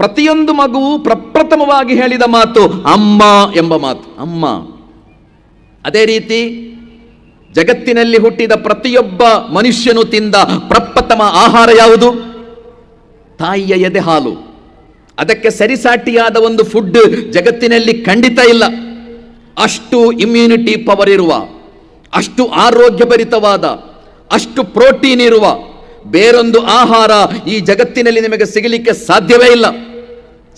ಪ್ರತಿಯೊಂದು ಮಗುವು ಪ್ರಪ್ರಥಮವಾಗಿ ಹೇಳಿದ ಮಾತು, ಅಮ್ಮ ಎಂಬ ಮಾತು. ಅಮ್ಮ. ಅದೇ ರೀತಿ ಜಗತ್ತಿನಲ್ಲಿ ಹುಟ್ಟಿದ ಪ್ರತಿಯೊಬ್ಬ ಮನುಷ್ಯನು ತಿಂದ ಪ್ರಪ್ರಥಮ ಆಹಾರ ಯಾವುದು? ತಾಯಿಯ ಎದೆ ಹಾಲು. ಅದಕ್ಕೆ ಸರಿಸಾಟಿಯಾದ ಒಂದು ಫುಡ್ ಜಗತ್ತಿನಲ್ಲಿ ಖಂಡಿತ ಇಲ್ಲ. ಅಷ್ಟು ಇಮ್ಯುನಿಟಿ ಪವರ್ ಇರುವ, ಅಷ್ಟು ಆರೋಗ್ಯಭರಿತವಾದ, ಅಷ್ಟು ಪ್ರೋಟೀನ್ ಇರುವ, ಬೇರೊಂದು ಆಹಾರ ಈ ಜಗತ್ತಿನಲ್ಲಿ ನಿಮಗೆ ಸಿಗಲಿಕ್ಕೆ ಸಾಧ್ಯವೇ ಇಲ್ಲ.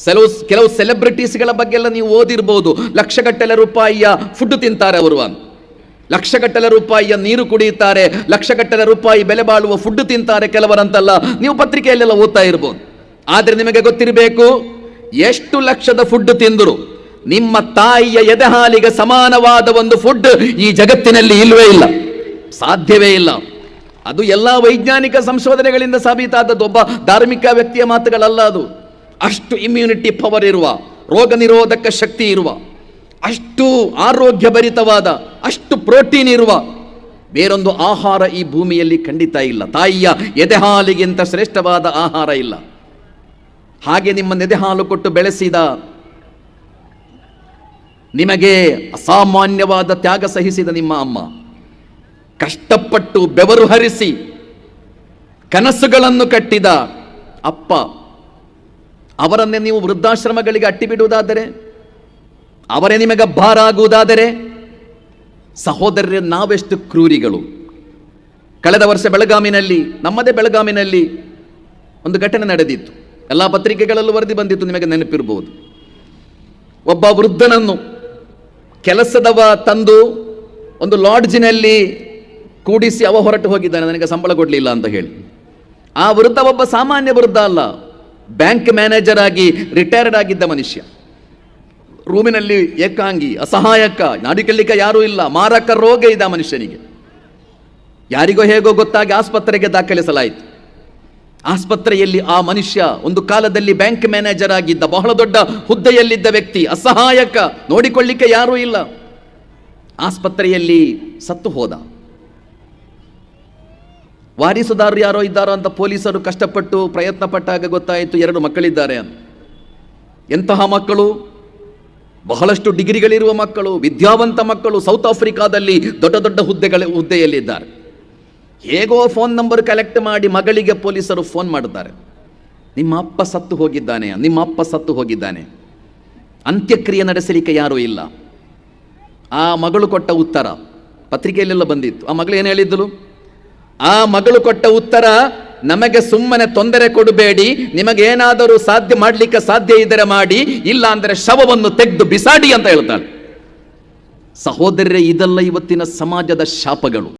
ಕೆಲವು ಕೆಲವು ಸೆಲೆಬ್ರಿಟೀಸ್ಗಳ ಬಗ್ಗೆ ಎಲ್ಲ ನೀವು ಓದಿರ್ಬೋದು. ಲಕ್ಷಗಟ್ಟಲೆ ರೂಪಾಯಿಯ ಫುಡ್ ತಿಂತಾರೆ ಅವರು. ಲಕ್ಷಗಟ್ಟಲೆ ರೂಪಾಯಿಯ ನೀರು ಕುಡಿಯುತ್ತಾರೆ. ಲಕ್ಷಗಟ್ಟಲೆ ರೂಪಾಯಿ ಬೆಲೆ ಬಾಳುವ ಫುಡ್ ತಿಂತಾರೆ ಕೆಲವರಂತಲ್ಲ. ನೀವು ಪತ್ರಿಕೆಯಲ್ಲೆಲ್ಲ ಓದ್ತಾ ಇರ್ಬೋದು. ಆದರೆ ನಿಮಗೆ ಗೊತ್ತಿರಬೇಕು, ಎಷ್ಟು ಲಕ್ಷದ ಫುಡ್ ತಿಂದರು, ನಿಮ್ಮ ತಾಯಿಯ ಎದೆಹಾಲಿಗೆ ಸಮಾನವಾದ ಒಂದು ಫುಡ್ ಈ ಜಗತ್ತಿನಲ್ಲಿ ಇಲ್ಲವೇ ಇಲ್ಲ. ಸಾಧ್ಯವೇ ಇಲ್ಲ. ಅದು ಎಲ್ಲ ವೈಜ್ಞಾನಿಕ ಸಂಶೋಧನೆಗಳಿಂದ ಸಾಬೀತಾದದ್ದು. ಒಬ್ಬ ಧಾರ್ಮಿಕ ವ್ಯಕ್ತಿಯ ಮಾತುಗಳಲ್ಲ ಅದು. ಅಷ್ಟು ಇಮ್ಯುನಿಟಿ ಪವರ್ ಇರುವ ರೋಗ ನಿರೋಧಕ ಶಕ್ತಿ ಇರುವ, ಅಷ್ಟು ಆರೋಗ್ಯಭರಿತವಾದ, ಅಷ್ಟು ಪ್ರೋಟೀನ್ ಇರುವ ಬೇರೊಂದು ಆಹಾರ ಈ ಭೂಮಿಯಲ್ಲಿ ಖಂಡಿತ ಇಲ್ಲ. ತಾಯಿಯ ಎದೆಹಾಲಿಗಿಂತ ಶ್ರೇಷ್ಠವಾದ ಆಹಾರ ಇಲ್ಲ. ಹಾಗೆ ನಿಮ್ಮ ಎದೆ ಹಾಲು ಕೊಟ್ಟು ಬೆಳೆಸಿದ ನಿಮಗೆ ಅಸಾಮಾನ್ಯವಾದ ತ್ಯಾಗ ಸಹಿಸಿದ ನಿಮ್ಮ ಅಮ್ಮ, ಕಷ್ಟಪಟ್ಟು ಬೆವರು ಹರಿಸಿ ಕನಸುಗಳನ್ನು ಕಟ್ಟಿದ ಅಪ್ಪ ಅವರನ್ನೇ ನೀವು ವೃದ್ಧಾಶ್ರಮಗಳಿಗೆ ಅಟ್ಟಿ ಬಿಡುವುದಾದರೆ ಅವರೇ ನಿಮಗೆ ಭಾರ ಆಗುವುದಾದರೆ ಸಹೋದರರೇ, ನಾವೆಷ್ಟು ಕ್ರೂರಿಗಳು. ಕಳೆದ ವರ್ಷ ಬೆಳಗಾಮಿನಲ್ಲಿ, ನಮ್ಮದೇ ಬೆಳಗಾಮಿನಲ್ಲಿ ಒಂದು ಘಟನೆ ನಡೆದಿತ್ತು. ಎಲ್ಲ ಪತ್ರಿಕೆಗಳಲ್ಲೂ ವರದಿ ಬಂದಿತ್ತು, ನಿಮಗೆ ನೆನಪಿರಬಹುದು. ಒಬ್ಬ ವೃದ್ಧನನ್ನು ಕೆಲಸದವ ತಂದು ಒಂದು ಲಾಡ್ಜಿನಲ್ಲಿ ಕೂಡಿಸಿ ಅವ ಹೊರಟು ಹೋಗಿದ್ದಾನೆ, ನನಗೆ ಸಂಬಳ ಕೊಡಲಿಲ್ಲ ಅಂತ ಹೇಳಿ. ಆ ವೃದ್ಧ ಒಬ್ಬ ಸಾಮಾನ್ಯ ವೃದ್ಧ ಅಲ್ಲ. ಬ್ಯಾಂಕ್ ಮ್ಯಾನೇಜರ್ ಆಗಿ ರಿಟೈರ್ಡ್ ಆಗಿದ್ದ ಮನುಷ್ಯ. ರೂಮಿನಲ್ಲಿ ಏಕಾಂಗಿ, ಅಸಹಾಯಕ ನಾಡಿಕೊಳ್ಳಿಕ್ಕೆ ಯಾರೂ ಇಲ್ಲ, ಮಾರಕ ರೋಗ ಇದ್ದ ಮನುಷ್ಯನಿಗೆ. ಯಾರಿಗೋ ಹೇಗೋ ಗೊತ್ತಾಗಿ ಆಸ್ಪತ್ರೆಗೆ ದಾಖಲಿಸಲಾಯಿತು. ಆಸ್ಪತ್ರೆಯಲ್ಲಿ ಆ ಮನುಷ್ಯ ಒಂದು ಕಾಲದಲ್ಲಿ ಬ್ಯಾಂಕ್ ಮ್ಯಾನೇಜರ್ ಆಗಿದ್ದ, ಬಹಳ ದೊಡ್ಡ ಹುದ್ದೆಯಲ್ಲಿದ್ದ ವ್ಯಕ್ತಿ, ಅಸಹಾಯಕ, ನೋಡಿಕೊಳ್ಳಿಕ್ಕೆ ಯಾರೂ ಇಲ್ಲ. ಆಸ್ಪತ್ರೆಯಲ್ಲಿ ಸತ್ತು ಹೋದ. ವಾರಿಸುದಾರರು ಯಾರೋ ಇದ್ದಾರೋ ಅಂತ ಪೊಲೀಸರು ಕಷ್ಟಪಟ್ಟು ಪ್ರಯತ್ನ ಪಟ್ಟಾಗ ಗೊತ್ತಾಯಿತು ಎರಡು ಮಕ್ಕಳಿದ್ದಾರೆ ಅಂತ. ಎಂತಹ ಮಕ್ಕಳು? ಬಹಳಷ್ಟು ಡಿಗ್ರಿಗಳಿರುವ ಮಕ್ಕಳು, ವಿದ್ಯಾವಂತ ಮಕ್ಕಳು ಸೌತ್ ಆಫ್ರಿಕಾದಲ್ಲಿ ದೊಡ್ಡ ದೊಡ್ಡ ಹುದ್ದೆಗಳ ಹುದ್ದೆಯಲ್ಲಿದ್ದಾರೆ. ಹೇಗೋ ಫೋನ್ ನಂಬರ್ ಕಲೆಕ್ಟ್ ಮಾಡಿ ಮಗಳಿಗೆ ಪೊಲೀಸರು ಫೋನ್ ಮಾಡುತ್ತಾರೆ. ನಿಮ್ಮ ಅಪ್ಪ ಸತ್ತು ಹೋಗಿದ್ದಾನೆ, ನಿಮ್ಮ ಅಪ್ಪ ಸತ್ತು ಹೋಗಿದ್ದಾನೆ. ಅಂತ್ಯಕ್ರಿಯೆ ನಡೆಸಲಿಕ್ಕೆ ಯಾರೂ ಇಲ್ಲ. ಆ ಮಗಳು ಕೊಟ್ಟ ಉತ್ತರ, ಪತ್ರಿಕೆಯಲ್ಲೆಲ್ಲ ಬಂದಿತ್ತು. ಆ ಮಗಳು ಏನು ಹೇಳಿದ್ದಳು? ಆ ಮಗಳು ಕೊಟ್ಟ ಉತ್ತರ, ನಮಗೆ ಸುಮ್ಮನೆ ತೊಂದರೆ ಕೊಡಬೇಡಿ, ನಿಮಗೇನಾದರೂ ಸಾಧ್ಯ ಮಾಡಲಿಕ್ಕೆ ಸಾಧ್ಯ ಇದ್ದರೆ ಮಾಡಿ, ಇಲ್ಲ ಅಂದರೆ ಶವವನ್ನು ತೆಗೆದು ಬಿಸಾಡಿ ಅಂತ ಹೇಳ್ತಾಳೆ ಸಹೋದರರೇ, ಇದೆಲ್ಲ ಇವತ್ತಿನ ಸಮಾಜದ ಶಾಪಗಳು.